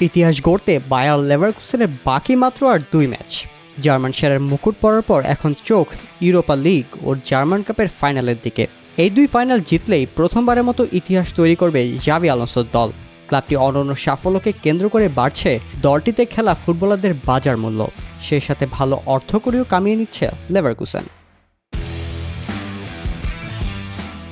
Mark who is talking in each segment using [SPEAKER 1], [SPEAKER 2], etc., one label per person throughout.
[SPEAKER 1] ইতিহাস গড়তে বায়ার লেভারকুসেনের বাকি মাত্র আর দুই ম্যাচ। জার্মান সেরার মুকুট পড়ার পর এখন চোখ ইউরোপা লিগ ও জার্মান কাপের ফাইনালের দিকে। এই দুই ফাইনাল জিতলেই প্রথমবারের মতো ইতিহাস তৈরি করবে জাবি আলোনসোর দল। ক্লাবটি অনন্য সাফল্যকে কেন্দ্র করে বাড়ছে দলটিতে খেলা ফুটবলারদের বাজার মূল্য। সেই সাথে ভালো অর্থকরীও কামিয়ে নিচ্ছে লেভারকুসেন।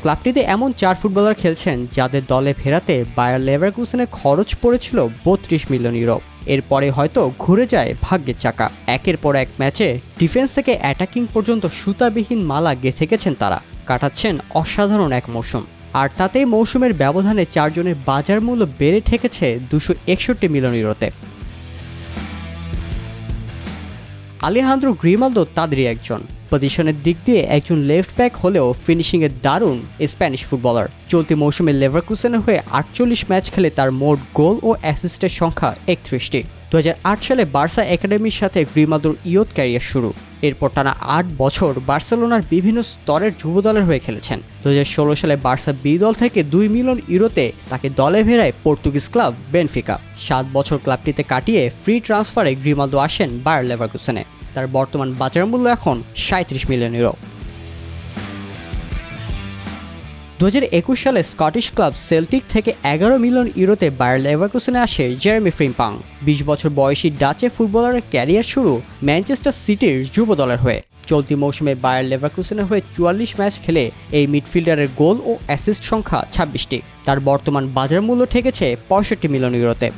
[SPEAKER 1] ক্লাবটিতে এমন চার ফুটবলার খেলছেন যাদের দলে ফেরাতে বায়ার লেভারকুসেনে খরচ পড়েছিল বত্রিশ মিলিয়ন ইউরো। এরপরে হয়তো ঘুরে যায় ভাগ্যের চাকা। একের পর এক ম্যাচে ডিফেন্স থেকে অ্যাটাকিং পর্যন্ত সুতাবিহীন মালা গেঁথে গেছেন তারা। কাটাচ্ছেন অসাধারণ এক মৌসুম। আর তাতেই মৌসুমের ব্যবধানে চারজনের বাজার মূল্য বেড়ে ঠেকেছে দুশো একষট্টি মিলিয়ন ইউরোতে। আলেহান্দ্রো গ্রিমালদো তাদেরই একজন। পজিশনের দিক দিয়ে একজন লেফট ব্যাক হলেও ফিনিশিংয়ে দারুণ স্প্যানিশ ফুটবলার চলতি মৌসুমে লেভারকুসেনের হয়ে আটচল্লিশ ম্যাচ খেলে তার মোট গোল ও অ্যাসিস্টের সংখ্যা একত্রিশটি। দু হাজার আট সালে বার্সা একাডেমির সাথে গ্রিমালদোর ইয়ত ক্যারিয়ার শুরু। এরপর টানা আট বছর বার্সেলোনার বিভিন্ন স্তরের যুব দলের হয়ে খেলেছেন। দু হাজার ষোলো সালে বার্সা বি দল থেকে দুই মিলিয়ন ইউরোতে তাকে দলে ভেড়ায় পর্তুগিজ ক্লাব বেনফিকা সাত বছর ক্লাবটিতে কাটিয়ে ফ্রি ট্রান্সফারে গ্রিমালদো আসেন বায়ার লেভারকুসেনে তার বর্তমান বাজার মূল্য এখন সাঁত্রিশ মিলিয়ন ইউরো। দু একুশ সালে স্কটিশ ক্লাব সেল্টিক থেকে এগারো মিলিয়ন ইউরোতে বায়ার লেভারকুসেনে আসে জেরেমি ফ্রিম্পাং। বিশ বছর বয়সী ডাচে ফুটবলারের ক্যারিয়ার শুরু ম্যানচেস্টার সিটির যুব দলের হয়ে। চলতি মৌসুমে বায়ার লেভারকুসেনের হয়ে চুয়াল্লিশ ম্যাচ খেলে এই মিডফিল্ডারের গোল ও অ্যাসিস্ট সংখ্যা ছাব্বিশটি। তার বর্তমান বাজার মূল্য ঠেকেছে পঁয়ষট্টি মিলিয়ন ইউরোতে।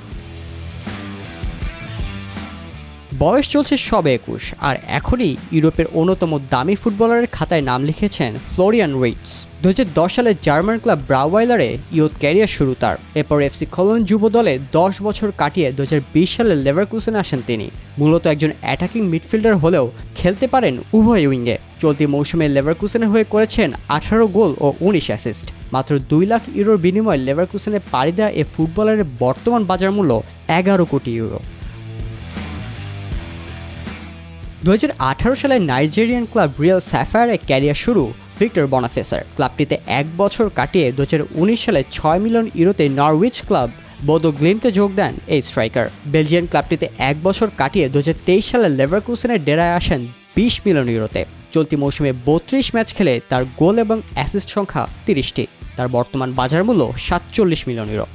[SPEAKER 1] বয়স চলছে সবে একুশ, আর এখনই ইউরোপের অন্যতম দামি ফুটবলারের খাতায় নাম লিখেছেন ফ্লোরিয়ান রেইটস দু হাজার দশ সালে জার্মান ক্লাব ব্রাউয়াইলারে ইয়ুথ ক্যারিয়ার শুরু তার। এরপর এফসি কলন যুব দলে দশ বছর কাটিয়ে দু হাজার বিশ সালে লেভারকুসেন আসেন তিনি। মূলত একজন অ্যাটাকিং মিডফিল্ডার হলেও খেলতে পারেন উভয় উইঙ্গে চলতি মৌসুমে লেভারকুসেনের হয়ে করেছেন আঠারো গোল ও উনিশ অ্যাসিস্ট। মাত্র দুই লাখ ইউরোর বিনিময়ে লেভারকুসেনে পাড়ি দেওয়া এ ফুটবলারের বর্তমান বাজার মূল্য এগারো কোটি ইউরো। দু হাজার আঠারো সালে নাইজেরিয়ান ক্লাব রিয়াল স্যাফায়ারে ক্যারিয়ার শুরু ভিক্টর বনাফেসার। ক্লাবটিতে এক বছর কাটিয়ে দু হাজার উনিশ সালে ছয় মিলিয়ন ইউরোতে নরউইচ ক্লাব বোদো গ্লিমতে যোগ দেন এই স্ট্রাইকার। বেলজিয়ান ক্লাবটিতে এক বছর কাটিয়ে দু হাজার তেইশ সালে লেভারকুসেনের ডেরায় আসেন বিশ মিলিয়ন ইউরোতে। চলতি মৌসুমে বত্রিশ ম্যাচ খেলে তার গোল এবং অ্যাসিস্ট সংখ্যা তিরিশটি। তার বর্তমান বাজার মূল্য সাতচল্লিশ মিলিয়ন ইউরো।